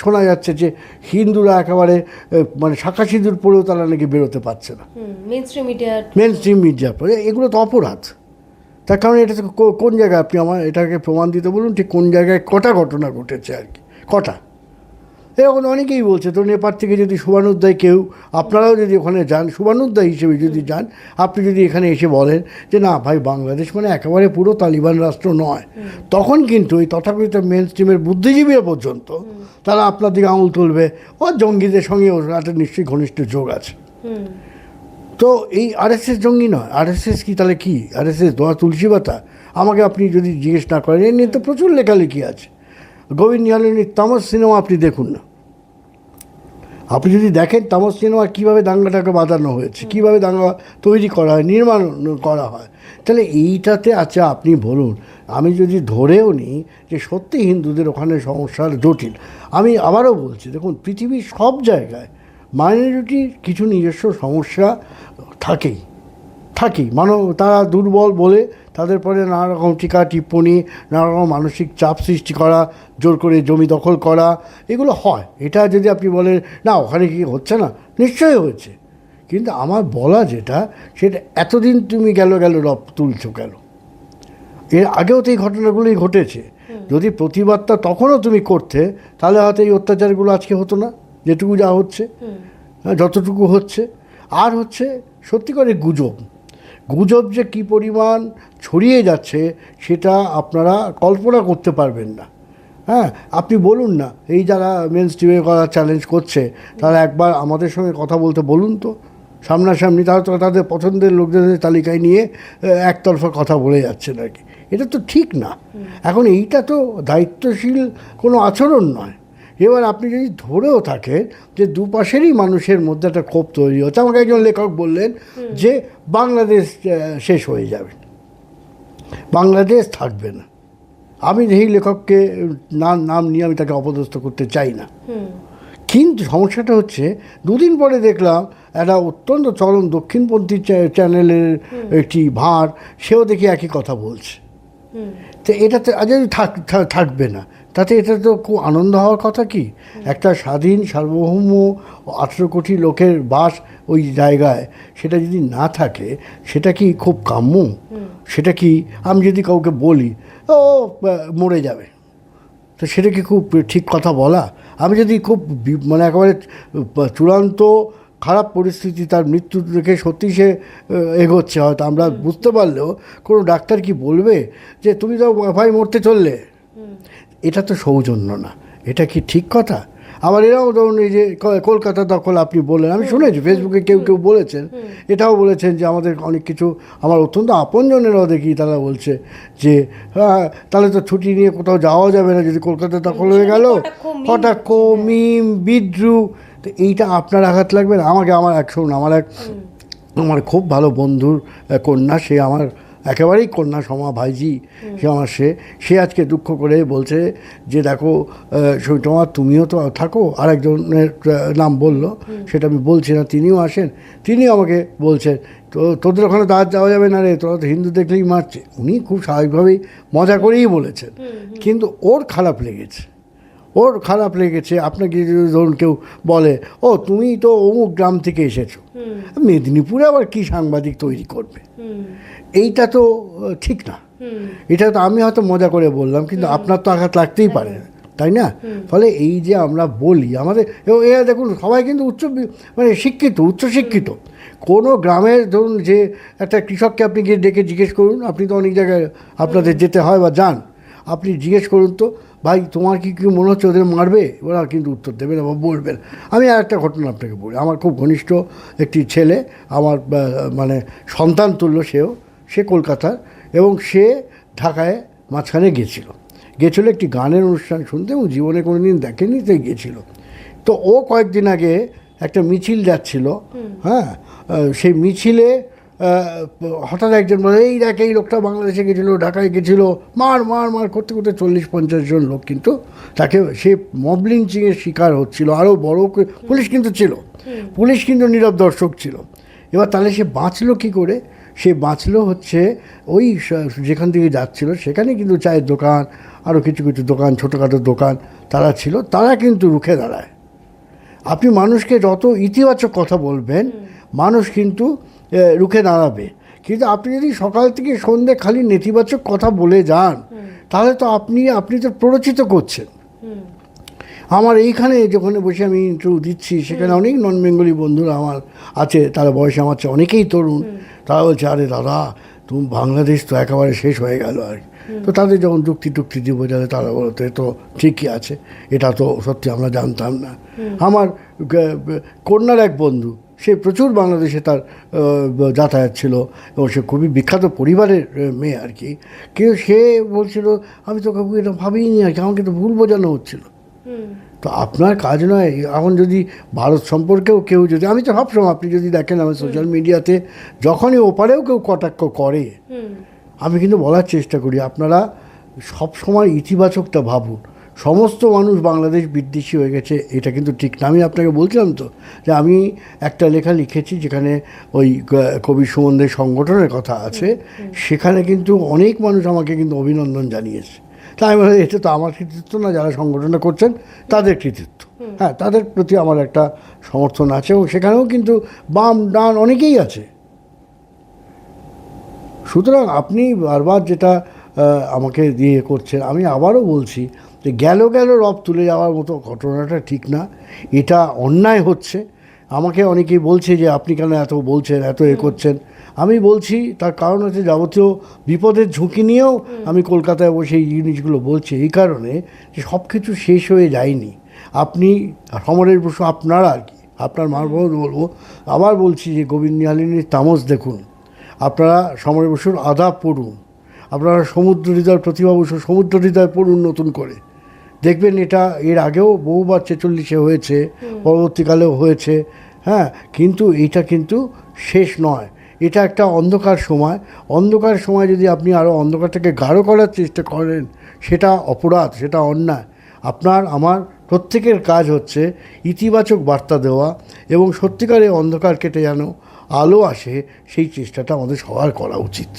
শোনা যাচ্ছে যে হিন্দুরা একেবারে মানে শাখা সিঁদুর পরেও তারা নাকি বেরোতে পারছে না। মেন স্ট্রিম মিডিয়ার পরে এগুলো তো অপরাধ। তার কারণে এটা তো কোন জায়গায় আপনি আমার এটাকে প্রমাণ দিতে বলুন ঠিক কোন জায়গায় কটা ঘটনা ঘটেছে আর কি কটা? এরকম অনেকেই বলছে তো নেপাল থেকে যদি শুভানুদ্দায় কেউ আপনারাও যদি ওখানে যান শুভানুদ্দায় হিসেবে যদি যান আপনি যদি এখানে এসে বলেন যে না ভাই বাংলাদেশ মানে একেবারে পুরো তালিবান রাষ্ট্র নয়। তখন কিন্তু এই তথাকথিত মেন স্ট্রিমের বুদ্ধিজীবীরা পর্যন্ত তারা আপনার দিকে আঙুল তুলবে ও জঙ্গিদের সঙ্গে ওর একটা নিশ্চয়ই ঘনিষ্ঠ যোগ আছে। তো এই আরএসএস জঙ্গি নয়। আরএসএস কি তাহলে কি? আরএসএস দোয়া তুলসী পাতা? আমাকে আপনি যদি জিজ্ঞেস না করেন এ নিয়ে তো প্রচুর লেখালেখি আছে। গোবিন্দ নিহালিনীর তামস সিনেমা আপনি দেখুন না। আপনি যদি দেখেন তামস সিনেমা কীভাবে দাঙ্গাটাকে বাঁধানো হয়েছে কীভাবে দাঙ্গা তৈরি করা হয় নির্মাণ করা হয় তাহলে এইটাতে আচ্ছা আপনি বলুন আমি যদি ধরেও নিই যে সত্যি হিন্দুদের ওখানে সমস্যার জটিল আমি আবারও বলছি দেখুন পৃথিবীর সব জায়গায় মাইনরিটির কিছু নিজস্ব সমস্যা থাকেই থাকেই মানব তারা দুর্বল বলে তাদের পরে নানা রকম টিকা টিপ্পণী নানা রকম মানসিক চাপ সৃষ্টি করা জোর করে জমি দখল করা এগুলো হয়। এটা যদি আপনি বলেন না ওখানে কি হচ্ছে না? নিশ্চয়ই হয়েছে। কিন্তু আমার বলা যেটা সেটা এতদিন তুমি গেল গেল রব তুলছো কেন? এর আগেও তো এই ঘটনাগুলোই ঘটেছে। যদি প্রতিবাদটা তখনও তুমি করতে তাহলে হয়তো এই অত্যাচারগুলো আজকে হতো না যেটুকু যা হচ্ছে। হ্যাঁ, যতটুকু হচ্ছে। আর হচ্ছে সত্যি করে গুজব। গুজব যে কী পরিমাণ ছড়িয়ে যাচ্ছে, সেটা আপনারা কল্পনা করতে পারবেন না। হ্যাঁ আপনি বলুন না, এই যারা মেন স্ট্রিমে করা চ্যালেঞ্জ করছে, তারা একবার আমাদের সঙ্গে কথা বলতে বলুন তো। সামনাসামনি তারা তো তাদের পছন্দের লোকদের তালিকায় নিয়ে একতরফা কথা বলে যাচ্ছে নাকি এটা তো ঠিক না। এখন এইটা তো দায়িত্বশীল কোনো আচরণ নয়। এবার আপনি যদি ধরেও থাকেন যে দুপাশেরই মানুষের মধ্যে একটা ক্ষোভ তৈরি হচ্ছে, আমাকে একজন লেখক বললেন যে বাংলাদেশ শেষ হয়ে যাবে। বাংলাদেশ থাকবে না। আমি এই লেখককে নাম নাম নিয়ে আমি তাকে অপদস্থ করতে চাই না। কিন্তু সমস্যাটা হচ্ছে দুদিন পরে দেখলাম একটা অত্যন্ত চরম দক্ষিণপন্থী চ্যানেলের একটি ভাঁড় সেও দেখি একই কথা বলছে। তো এটাতে আজ থাক থাকবে না। তাতে এটা তো খুব আনন্দ হওয়ার কথা কি? একটা স্বাধীন সার্বভৌম আঠেরো কোটি লোকের বাস ওই জায়গায় সেটা যদি না থাকে সেটা কি খুব কাম্য? সেটা কি? আমি যদি কাউকে বলি ও মরে যাবে। তো সেটা কি খুব ঠিক কথা বলা? আমি যদি খুব মানে একেবারে চূড়ান্ত খারাপ পরিস্থিতি তার মৃত্যু রেখে সত্যি সে এগোচ্ছে হয়তো আমরা বুঝতে পারলেও কোনো ডাক্তার কি বলবে যে তুমি তো ভাই মরতে চললে? এটা তো সৌজন্য না। এটা কি ঠিক কথা? আবার এরাও ধরুন এই যে কলকাতা দখল আপনি বললেন আমি শুনেছি ফেসবুকে কেউ কেউ বলেছেন এটাও বলেছেন যে আমাদের অনেক কিছু আমার অত্যন্ত আপনজনেরাও দেখি তারা বলছে যে হ্যাঁ তাহলে তো ছুটি নিয়ে কোথাও যাওয়া যাবে না যদি কলকাতা দখল হয়ে গেল। হঠাৎ কমিম কটাক্ষ মিম বিদ্রু তো এইটা আপনার আঘাত লাগবে না? আমাকে আমার এক শুনুন আমার এক আমার খুব ভালো বন্ধুর কন্যা সে আমার একেবারেই কন্যা সমা ভাইজি সে আমার সে সে আজকে দুঃখ করে বলছে যে দেখো তোমার তুমিও তো থাকো। আরেকজনের আহ, নাম বলল। সেটা আমি বলছি না তিনিও আসেন। তিনিও আমাকে বলছেন তো তোদের ওখানে তো আজ যাওয়া যাবে না রে তোরা তো হিন্দু দেখলেই মারছে। উনি খুব স্বাভাবিকভাবেই মজা করেই বলেছেন। কিন্তু ওর খারাপ লেগেছে। ওর খারাপ লেগেছে আপনাকে যদি ধরুন কেউ বলে ও তুমি তো অমুক গ্রাম থেকে এসেছ। মেদিনীপুরে আবার কি সাংবাদিক তৈরি করবে? এইটা তো ঠিক না। এটা তো আমি হয়তো মজা করে বললাম কিন্তু আপনার তো আঘাত লাগতেই পারে তাই না? ফলে এই যে আমরা বলি আমাদের এরা দেখুন সবাই কিন্তু উচ্চ মানে শিক্ষিত উচ্চ শিক্ষিত। কোনো গ্রামের ধরুন যে একটা কৃষককে আপনি গিয়ে ডেকে জিজ্ঞেস করুন আপনি তো অনেক জায়গায় আপনাদের যেতে হয় বা যান আপনি জিজ্ঞেস করুন তো ভাই তোমার কি কি মনে হচ্ছে ওদের মারবে? ওরা কিন্তু উত্তর দেবে না বা বলবেন আমি আর একটা ঘটনা আপনাকে বলি। আমার খুব ঘনিষ্ঠ একটি ছেলে আমার মানে সন্তান তুল্য সেও সে কলকাতার এবং সে ঢাকায় মাঝখানে গেছিল। গেছিল একটি গানের অনুষ্ঠান শুনতে এবং জীবনে কোনো দিন দেখেনি তাই গেছিল। তো ও কয়েকদিন আগে একটা মিছিল যাচ্ছিল। হ্যাঁ সেই মিছিলে হঠাৎ একজন বলে এই দেখ এই লোকটা বাংলাদেশে গেছিল ঢাকায় গেছিল। মার মার মার করতে করতে চল্লিশ পঞ্চাশ জন লোক কিন্তু তাকে সে মব লিঞ্চিংয়ের শিকার হচ্ছিল। আরও বড় পুলিশ কিন্তু ছিল। পুলিশ কিন্তু নীরব দর্শক ছিল। এবার তাহলে সে বাঁচলো কী করে? সে বাঁচলো হচ্ছে ওই যেখান থেকে যাচ্ছিল সেখানে কিন্তু চায়ের দোকান আরও কিছু কিছু দোকান ছোটোখাটো দোকান তারা ছিল। তারা কিন্তু রুখে দাঁড়ায়। আপনি মানুষকে যত ইতিবাচক কথা বলবেন মানুষ কিন্তু রুখে দাঁড়াবে। কিন্তু আপনি যদি সকাল থেকে সন্ধে খালি নেতিবাচক কথা বলে যান তাহলে তো আপনি আপনি তো প্ররোচিত করছেন। আমার এইখানে যেখানে বসে আমি ইন্টারভিউ দিচ্ছি সেখানে অনেক নন বেঙ্গলি বন্ধুরা আমার আছে তারা বয়সে আমার চেয়ে অনেকেই তরুণ। তারা বলছে আরে দাদা তুমি বাংলাদেশ তো একেবারে শেষ হয়ে গেল আর। তো তাদের যখন যুক্তি টুক্তি দিব যাবে তারা বলতে তো ঠিকই আছে এটা তো সত্যি আমরা জানতাম না। আমার কন্যার এক বন্ধু সে প্রচুর বাংলাদেশে তার যাতায়াত ছিল এবং সে খুবই বিখ্যাত পরিবারের মেয়ে আর কি। কিন্তু সে বলছিল আমি তো কাউকে এটা ভাবিনি আর কি আমাকে তো ভুল বোঝানো হচ্ছিল। তো আপনার কাজ নয় এখন যদি ভারত সম্পর্কেও কেউ যদি আমি তো সবসময় আপনি যদি দেখেন আমার সোশ্যাল মিডিয়াতে যখনই ওপারেও কেউ কটাক্ষ করে আমি কিন্তু বলার চেষ্টা করি আপনারা সব সময় ইতিবাচকটা ভাবুন। সমস্ত মানুষ বাংলাদেশ বিদ্বেষী হয়ে গেছে এটা কিন্তু ঠিক না। আমি আপনাকে বলছিলাম তো যে আমি একটা লেখা লিখেছি যেখানে ওই কবি সুমনদের সংগঠনের কথা আছে। সেখানে কিন্তু অনেক মানুষ আমাকে কিন্তু অভিনন্দন জানিয়েছে। তাই আমি এটা তো আমার কৃতিত্ব না যারা সংগঠনটা করছেন তাদের কৃতিত্ব। হ্যাঁ তাদের প্রতি আমার একটা সমর্থন আছে এবং সেখানেও কিন্তু বাম ডান অনেকেই আছে। সুতরাং আপনি বারবার যেটা আমাকে দিয়ে করছেন আমি আবারও বলছি যে গেল গেল রব তুলে যাওয়ার মতো ঘটনাটা ঠিক না। এটা অন্যায় হচ্ছে। আমাকে অনেকেই বলছে যে আপনি কেন এত বলছেন এত এ করছেন? আমি বলছি তার কারণ হচ্ছে যাবতীয় বিপদের ঝুঁকি নিয়েও আমি কলকাতায় বসে এই জিনিসগুলো বলছি। এই কারণে যে সব কিছু শেষ হয়ে যায়নি। আপনি সমরের বসু আপনারা আর কি আপনার মারফত বলব আবার বলছি যে গোবিন্দ নিহালিনীর তামস দেখুন। আপনারা সমর বসুর আদাব পড়ুন। আপনারা সমুদ্র হৃদয় প্রতিভা বসু সমুদ্র হৃদয় পড়ুন নতুন করে। দেখবেন এটা এর আগেও বহুবার ছেচল্লিশে হয়েছে পরবর্তীকালেও হয়েছে হ্যাঁ? কিন্তু এটা কিন্তু শেষ নয়। এটা একটা অন্ধকার সময়। অন্ধকার সময় যদি আপনি আরও অন্ধকারটাকে গাঢ় করার চেষ্টা করেন সেটা অপরাধ সেটা অন্যায়। আপনার আমার প্রত্যেকের কাজ হচ্ছে ইতিবাচক বার্তা দেওয়া এবং সত্যিকারে অন্ধকার কেটে যেন আলো আসে সেই চেষ্টাটা আমাদের সবার করা উচিত।